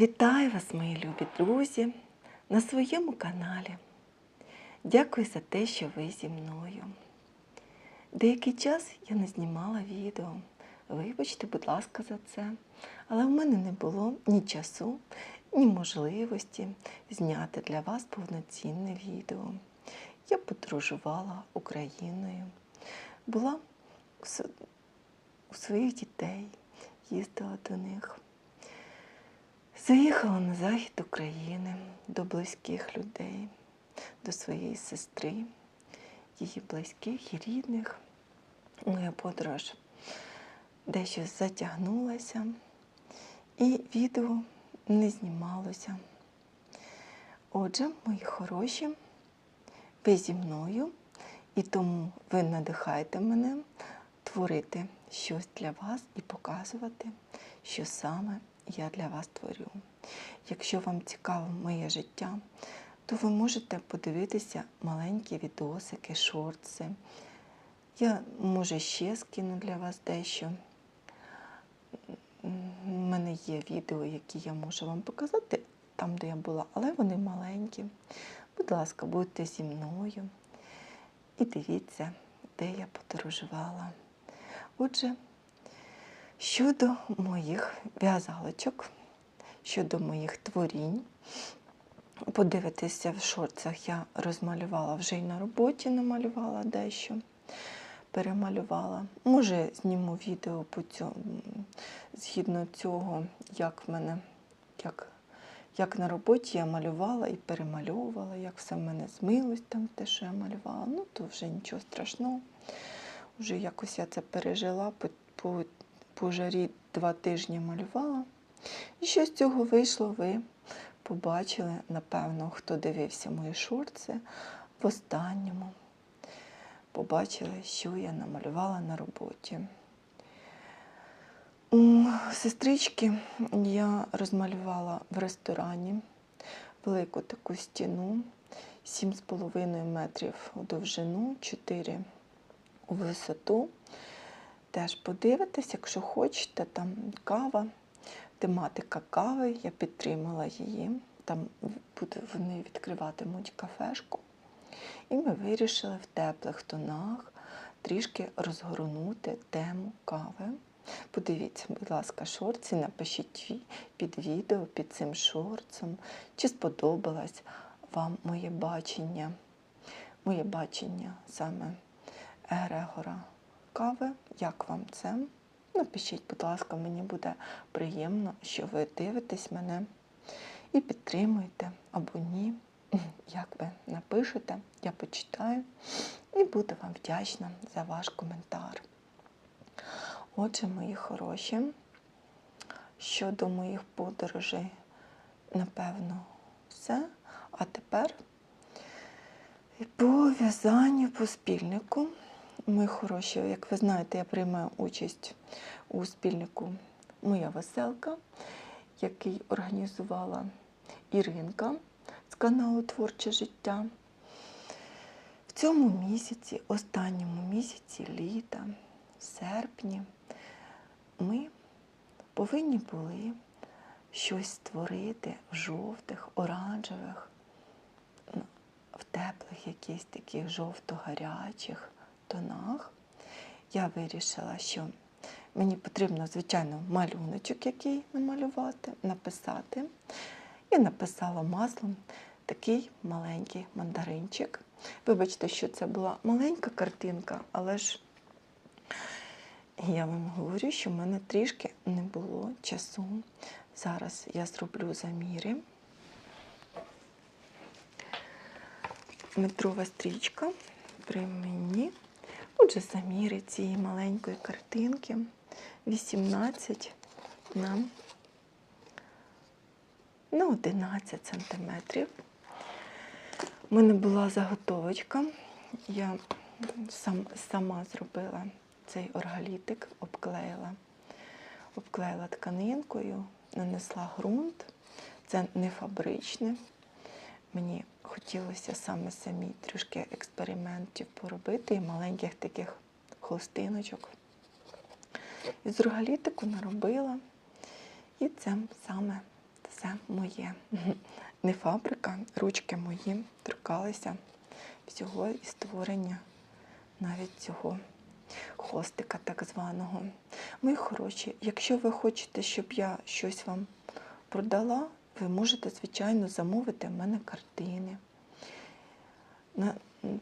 Вітаю вас, мої любі друзі, на своєму каналі. Дякую за те, що ви зі мною. Деякий час я не знімала відео. Вибачте, будь ласка, за це. Але в мене не було ні часу, ні можливості зняти для вас повноцінне відео. Я подорожувала Україною, була у своїх дітей, їздила до них. Заїхала на захід України до близьких людей, до своєї сестри, її близьких і рідних. Моя подорож дещо затягнулася, і відео не знімалося. Отже, мої хороші, ви зі мною, і тому ви надихаєте мене творити щось для вас і показувати, що саме я для вас творю. Якщо вам цікаво моє життя, то ви можете подивитися маленькі відосики, шортси. Я, може, ще скину для вас дещо. У мене є відео, які я можу вам показати там, де я була, але вони маленькі. Будь ласка, будьте зі мною і дивіться, де я подорожувала. Отже, щодо моїх в'язалочок, щодо моїх творінь, подивитися в шорцах, я розмалювала вже й на роботі намалювала дещо, перемалювала. Може, зніму відео по цьому, згідно цього, як в мене, як, як на роботі я малювала і перемальовувала, як все в мене змилось там, те, що я малювала. Ну, то вже нічого страшного. Вже якось я це пережила, по жарі два тижні малювала. І що з цього вийшло, ви побачили, напевно, хто дивився мої шорти в останньому. Побачили, що я намалювала на роботі. У сестрички я розмалювала в ресторані велику таку стіну, 7,5 метрів у довжину, 4 у висоту. Теж подивитесь, якщо хочете, там кава, тематика кави, я підтримала її. Там вони відкриватимуть кафешку. І ми вирішили в теплих тонах трішки розгорнути тему кави. Подивіться, будь ласка, шорці, напишіть під відео, під цим шорцем, чи сподобалось вам моє бачення, моє бачення саме Егрегора кави. Як вам це? Напишіть, будь ласка, мені буде приємно, що ви дивитесь мене і підтримуєте або ні. Як ви напишете, я почитаю і буду вам вдячна за ваш коментар. Отже, мої хороші, щодо моїх подорожей, напевно, все. А тепер по в'язанню по спільнику. Мої хороші, як ви знаєте, я приймаю участь у спільнику Моя веселка, який організувала Іринка з каналу Творче життя. В цьому місяці, останньому місяці літа, в серпні, ми повинні були щось створити в жовтих, оранжевих, в теплих якихось таких жовто-гарячих тонах. Я вирішила, що мені потрібно, звичайно, малюночок, який намалювати, написати. І написала маслом такий маленький мандаринчик. Вибачте, що це була маленька картинка, але ж я вам говорю, що в мене трішки не було часу. Зараз я зроблю заміри. Метрова стрічка при мені. Отже, заміри цієї маленької картинки 18 на, на 11 сантиметрів. У мене була заготовочка. Я сам, сама зробила цей оргалітик, обклеїла, обклеїла тканинкою, нанесла ґрунт. Це не фабричне. Мені хотілося саме самі трішки експериментів поробити і маленьких таких хлостиночок. Із рогалітику наробила. І це саме все моє. Не фабрика, ручки мої торкалися всього і створення навіть цього хостика так званого. Мої хороші, якщо ви хочете, щоб я щось вам продала, ви можете, звичайно, замовити в мене картини.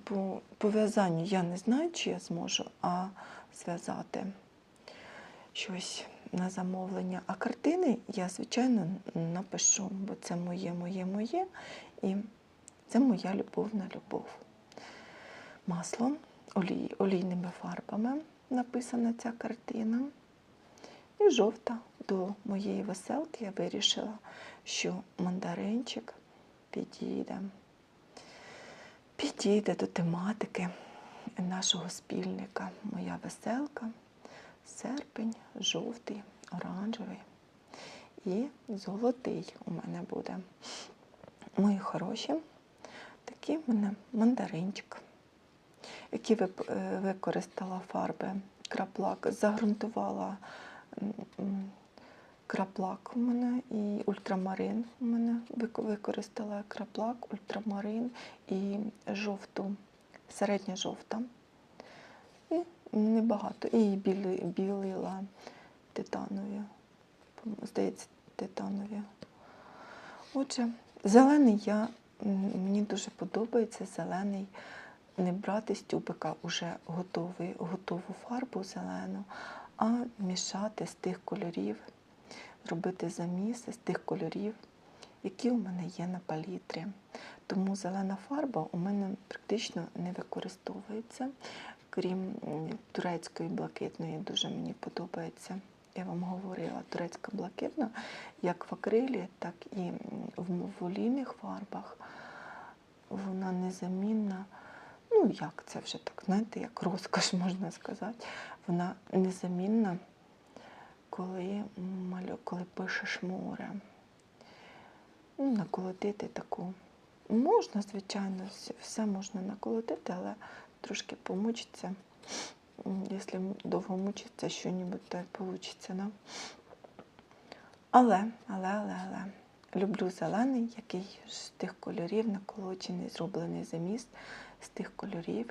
По, по в'язанню я не знаю, чи я зможу, а зв'язати щось на замовлення. А картини я, звичайно, напишу, бо це моє, моє, моє. І це моя любовна любов. Маслом, олій, олійними фарбами написана ця картина. І жовта до моєї веселки я вирішила, що мандаринчик підійде. Підійде до тематики нашого спільника. Моя веселка, серпень, жовтий, оранжевий і золотий у мене буде. Мої хороші, такий в мене мандаринчик, який е, використала фарби краплак, загрунтувала краплак у мене і ультрамарин у мене використала краплак, ультрамарин і жовту, середня жовта. І небагато. І біли, білила титанові. Здається, титанові. Отже, зелений я, мені дуже подобається зелений. Не брати з тюбика вже готовий, готову фарбу зелену, а мішати з тих кольорів, робити заміси з тих кольорів, які у мене є на палітрі. Тому зелена фарба у мене практично не використовується, крім турецької блакитної, дуже мені подобається. Я вам говорила, турецька блакитна, як в акрилі, так і в олійних фарбах. Вона незамінна. Ну, як це вже так, знаєте, як розкош можна сказати. Вона незамінна, коли, малю, коли пишеш море. Ну, наколотити таку. Можна, звичайно, все можна наколотити, але трошки помучиться. Якщо довго мучиться, що-небудь то вийде. Да? Але, але, але, але. Люблю зелений, який з тих кольорів наколочений, зроблений заміст з тих кольорів,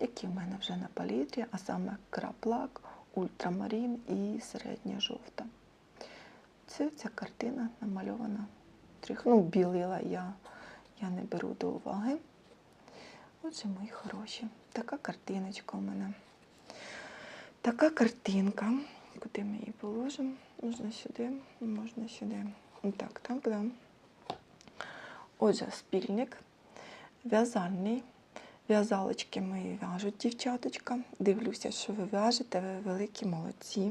які в мене вже на палітрі, а саме краплак, ультрамарін і середня жовта. Це ця картина намальована. трьох- Ну, білила я, я не беру до уваги. Отже, мої хороші, така картиночка у мене. Така картинка. Куди ми її положимо? Можна сюди, можна сюди. Так, так, да. Отже, спільник в'язальний. В'язалочки мої в'яжуть дівчаточка. Дивлюся, що ви в'яжете, ви великі молодці.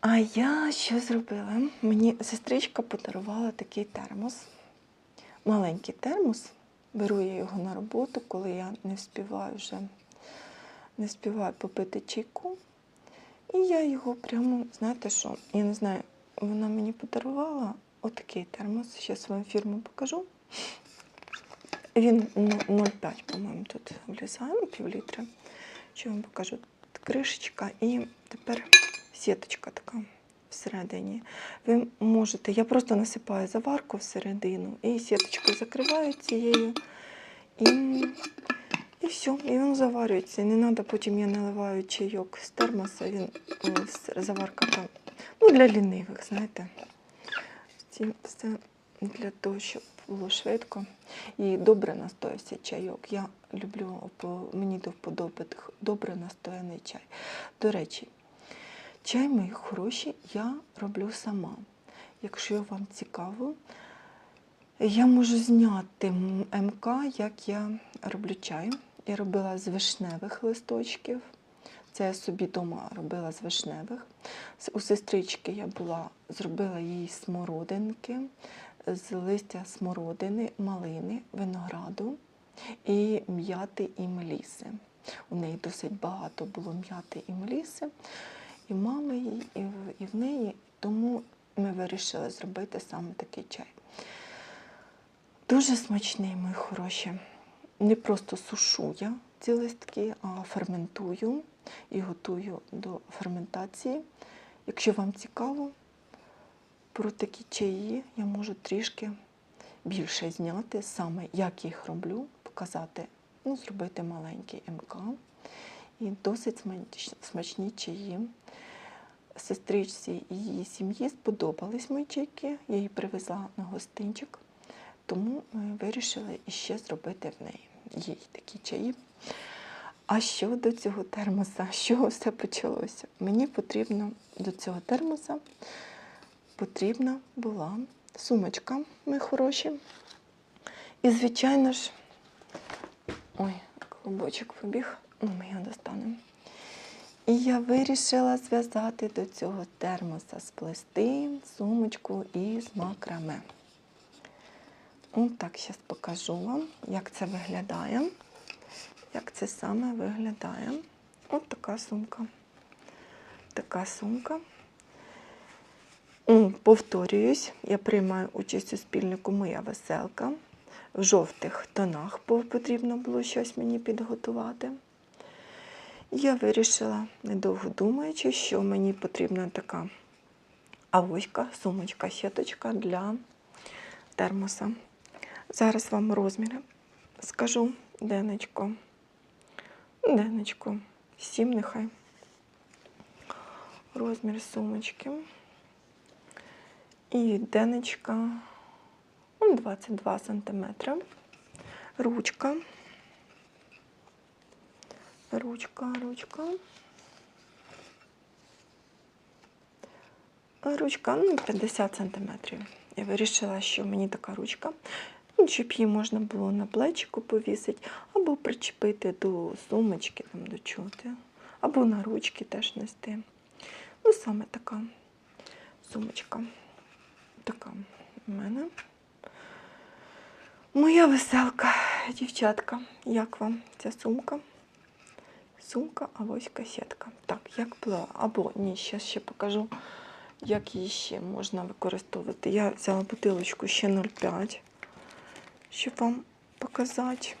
А я що зробила? Мені сестричка подарувала такий термос. Маленький термос. Беру я його на роботу, коли я не вспіваю вже не вспіваю попити чайку. І я його прямо, знаєте що, я не знаю, вона мені подарувала отакий термос. Зараз вам фірму покажу. Він ну, 0,5, по-моєму, тут влізає, ну, пів літра. Що вам покажу? Кришечка і тепер сіточка така всередині. Ви можете, я просто насипаю заварку всередину і сіточку закриваю цією. І, і все, і він заварюється. Не треба потім я наливаю чайок з термоса, він заварка там. Ну, для лінивих, знаєте. Це для того, щоб було швидко. І добре настоявся чайок. Я люблю, мені до вподоби добре настояний чай. До речі, чай мої хороші я роблю сама. Якщо вам цікаво, я можу зняти МК, як я роблю чай. Я робила з вишневих листочків. Це я собі вдома робила з вишневих. У сестрички я була, зробила їй смородинки з листя смородини, малини, винограду і м'яти і меліси. У неї досить багато було м'яти і меліси, і мами, і в, і в неї. Тому ми вирішили зробити саме такий чай. Дуже смачний, мої хороші. Не просто сушу я ці листки, а ферментую і готую до ферментації. Якщо вам цікаво, про такі чаї я можу трішки більше зняти, саме як їх роблю, показати, ну, зробити маленький МК. І досить смачні чаї. Сестричці і її сім'ї сподобались мої чайки. Я її привезла на гостинчик, тому ми вирішили іще зробити в неї їй такі чаї. А щодо цього термоса, з чого все почалося? Мені потрібно до цього термоса потрібна була сумочка, мої хороші. І, звичайно ж, ой, клубочок побіг, ну, ми його достанемо. І я вирішила зв'язати до цього термоса сплести сумочку із макраме. От так, зараз покажу вам, як це виглядає. Як це саме виглядає. От така сумка. Така сумка. Повторююсь, я приймаю участь у спільнику Моя веселка. В жовтих тонах, бо потрібно було щось мені підготувати. Я вирішила, недовго думаючи, що мені потрібна така авоська, сумочка, сіточка для термоса. Зараз вам розміри скажу. Денечко. Денечко. Сім нехай. Розмір сумочки. І денечка ну, 22 см. Ручка. Ручка, ручка. Ручка ну, 50 см. Я вирішила, що мені така ручка, ну, щоб її можна було на плечику повісити, або причепити до сумочки, там, до чоти, або на ручки теж нести. Ну, саме така сумочка. Така в мене. Моя веселка, дівчатка. Як вам ця сумка? Сумка, авоська, сітка. Так, як була. Або ні, ще ще покажу, як її ще можна використовувати. Я взяла бутилочку ще 0,5, щоб вам показати,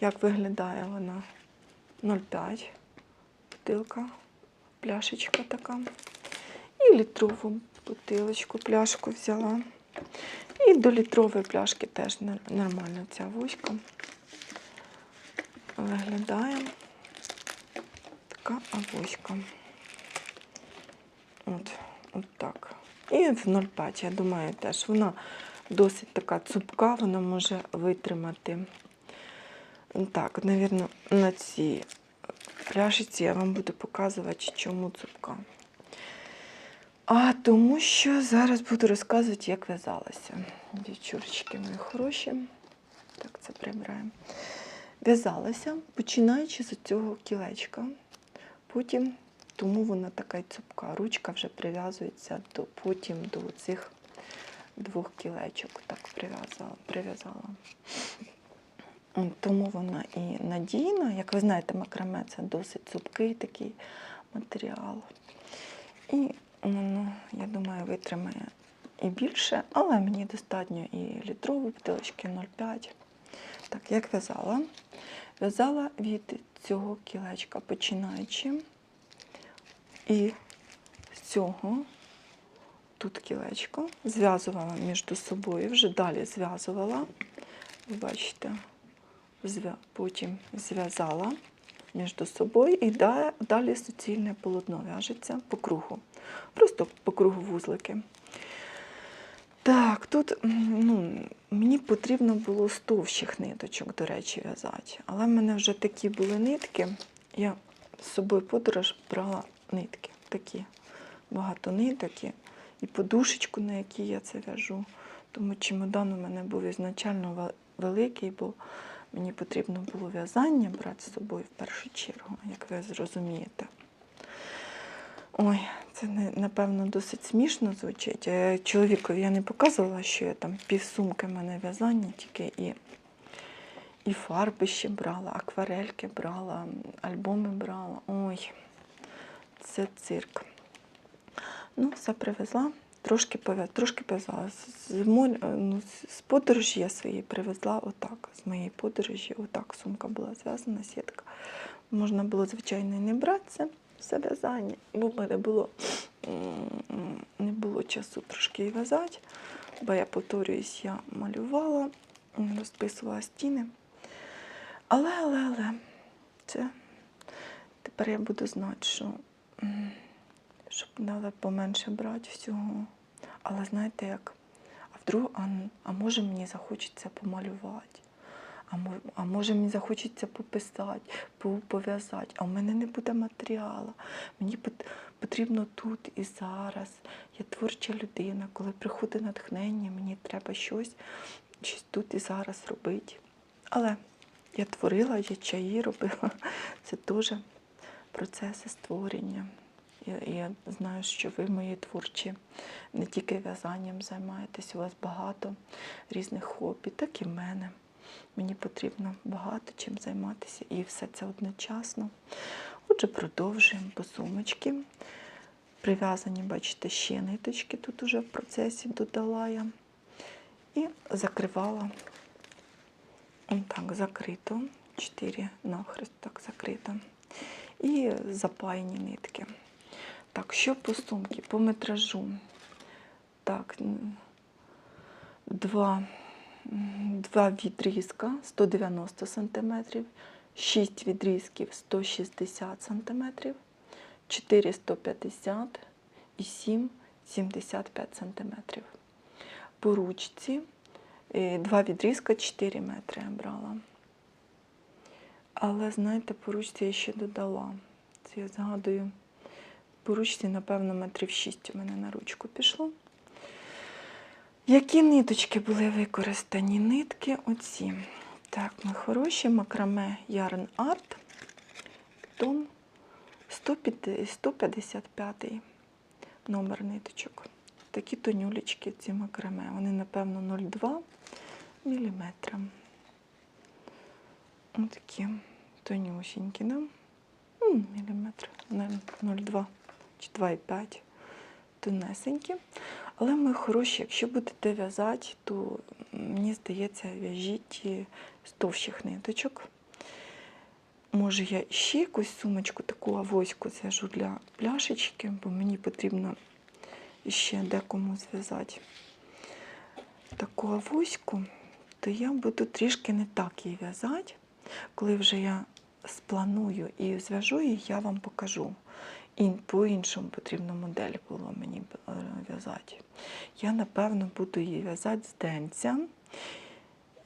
як виглядає вона 0,5. Бутилка, пляшечка така. І літрову бутилочку, пляшку взяла. І до літрової пляшки теж нормально ця вузька виглядає. Така авоська. От, от так. І в 0,5, я думаю, теж вона досить така цупка, вона може витримати. Так, навірно, на цій пляшиці я вам буду показувати, чому цупка. А тому що зараз буду розказувати, як в'язалася. Дівчурочки мої хороші. Так, це прибираємо. В'язалася, починаючи з цього кілечка. Потім, тому вона така цупка. Ручка вже прив'язується до, потім до цих двох кілечок. Так прив'язала. прив'язала. Тому вона і надійна. Як ви знаєте, макраме це досить цупкий такий матеріал. І воно, я думаю, витримає і більше, але мені достатньо і літрової бутилочки 0,5. Так, як в'язала? В'язала від цього кілечка починаючи. І з цього тут кілечко зв'язувала між собою, вже далі зв'язувала. Бачите, потім зв'язала між собою і далі суцільне полотно в'яжеться по кругу. Просто по кругу вузлики. Так, тут ну, мені потрібно було з товщих ниточок, до речі, в'язати. Але в мене вже такі були нитки. Я з собою подорож брала нитки, такі багато ниток і- подушечку, на якій я це в'яжу. Тому чемодан у мене був ізначально великий, бо мені потрібно було в'язання брати з собою в першу чергу, як ви зрозумієте. Ой, це напевно досить смішно звучить. Е, Чоловікові я не показувала, що я там півсумки в мене в'язання, тільки і, і фарби ще брала, акварельки брала, альбоми брала. Ой, це цирк. Ну, все привезла, трошки трошки пов'язала. З, е, ну, з- подорожі я свої привезла отак. З моєї подорожі, отак сумка була зв'язана, сітка. Можна було, звичайно, не брати це все в'язання, бо в мене було, не було часу трошки і в'язати, бо я повторююсь, я малювала, розписувала стіни. Але, але, але, це тепер я буду знати, що щоб дали поменше брати всього. Але знаєте як? А вдруг, а, а може мені захочеться помалювати? А, а може мені захочеться пописати, по- пов'язати, а в мене не буде матеріалу. Мені потрібно тут і зараз. Я творча людина. Коли приходить натхнення, мені треба щось, щось тут і зараз робити. Але я творила, я чаї робила. Це теж процеси створення. Я, знаю, що ви мої творчі не тільки в'язанням займаєтесь, у вас багато різних хобі, так і в мене. Мені потрібно багато чим займатися і все це одночасно. Отже, продовжуємо по сумочки. Прив'язані, бачите, ще ниточки тут уже в процесі додала я. І закривала так, закрито. Чотири нахрест так закрито. І запаяні нитки. Так, що по сумці? По метражу. Так, два, два відрізка 190 см, 6 відрізків 160 см, 4 150 і 7 75 см. По ручці е, два відрізка 4 метри я брала. Але знаєте, по ручці я ще додала. Це я згадую. По ручці, напевно, метрів 6 у мене на ручку пішло. Які ниточки були використані? Нитки оці. Так, ми хороші, макраме Yarn Art, том 155 номер ниточок. Такі тонюлечки, ці макраме. Вони, напевно, 0,2 мм. Ось такі тонюсінькі, да? Міліметр, наверно, 0,2 чи 2,5 тонесенькі. Але ми хороші, якщо будете в'язати, то мені здається, в'яжіть з товщих ниточок. Може, я ще якусь сумочку, таку авоську зв'яжу для пляшечки, бо мені потрібно ще декому зв'язати таку авоську, то я буду трішки не так її в'язати. Коли вже я спланую і зв'яжу її, я вам покажу. І по-іншому потрібно модель було мені е, в'язати. Я, напевно, буду її в'язати з денця.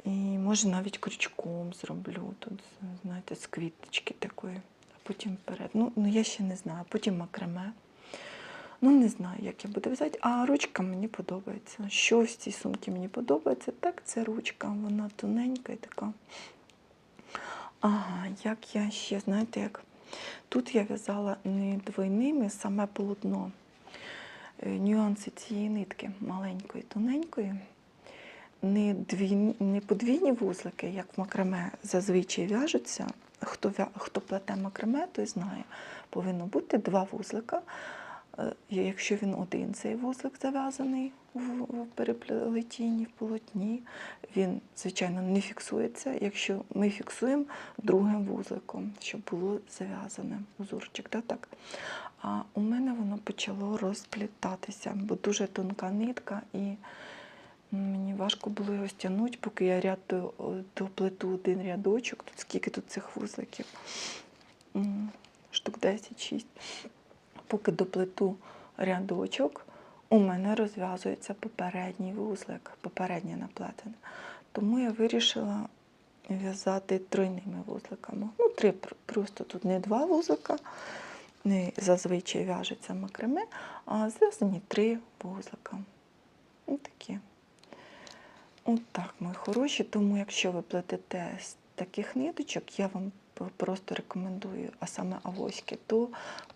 І може навіть крючком зроблю тут, знаєте, з квіточки такої, а потім вперед. Ну, ну я ще не знаю, потім макраме. Ну, не знаю, як я буду в'язати, а ручка мені подобається. Що в цій сумці мені подобається, так це ручка. Вона тоненька і така. Ага, як я ще, знаєте, як тут я в'язала не двойними, саме полотно. Е, Нюанси цієї нитки маленької, тоненької. Не, дві, не подвійні вузлики, як в макраме зазвичай в'яжуться. Хто, хто плете макраме, той знає. Повинно бути два вузлика. Е, Якщо він один, цей вузлик зав'язаний в переплетінні, в полотні, він, звичайно, не фіксується, якщо ми фіксуємо другим вузликом, щоб було зав'язане узорчик. Да, так? А у мене воно почало розплітатися, бо дуже тонка нитка, і мені важко було його стягнути, поки я ряд до, доплету один рядочок. Тут скільки тут цих вузликів? Штук 10-6 поки доплету рядочок, у мене розв'язується попередній вузлик, попереднє наплетене. Тому я вирішила в'язати тройними вузликами. Ну, три просто тут не два вузлика, не зазвичай в'яжеться макраме, а зв'язані три вузлика. Ось такі. От так, мої хороші. Тому, якщо ви плетете з таких ниточок, я вам просто рекомендую, а саме авоськи, то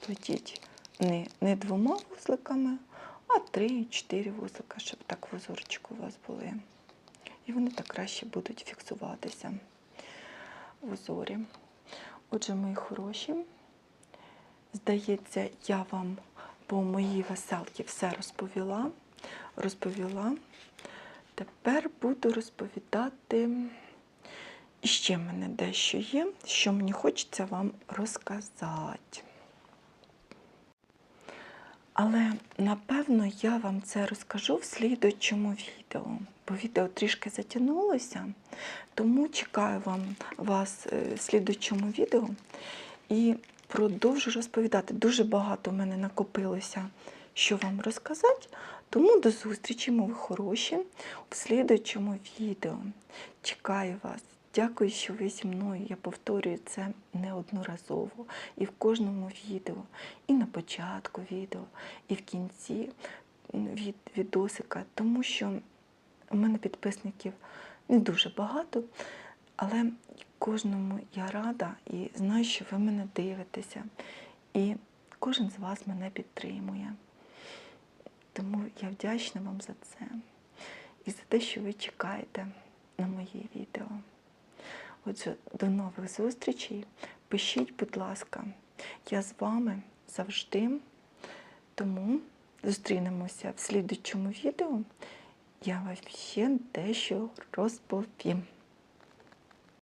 плетіть не, не двома вузликами, а три-чотири вузлика, щоб так вузорчик у вас були. І вони так краще будуть фіксуватися в узорі. Отже, мої хороші, здається, я вам по моїй веселці все розповіла. розповіла. Тепер буду розповідати. І ще мене дещо є, що мені хочеться вам розказати. Але напевно я вам це розкажу в слідуючому відео, бо відео трішки затягнулося, тому чекаю вам вас е, в слідуючому відео і продовжу розповідати. Дуже багато в мене накопилося, що вам розказати. Тому до зустрічі, мої хороші, в слідуючому відео. Чекаю вас. Дякую, що ви зі мною. Я повторюю це неодноразово і в кожному відео, і на початку відео, і в кінці від відосика, тому що у мене підписників не дуже багато, але кожному я рада і знаю, що ви мене дивитеся. І кожен з вас мене підтримує. Тому я вдячна вам за це і за те, що ви чекаєте на мої відео. Отже, до нових зустрічей. Пишіть, будь ласка, я з вами завжди. Тому зустрінемося в слідчому відео. Я вам ще дещо розповім.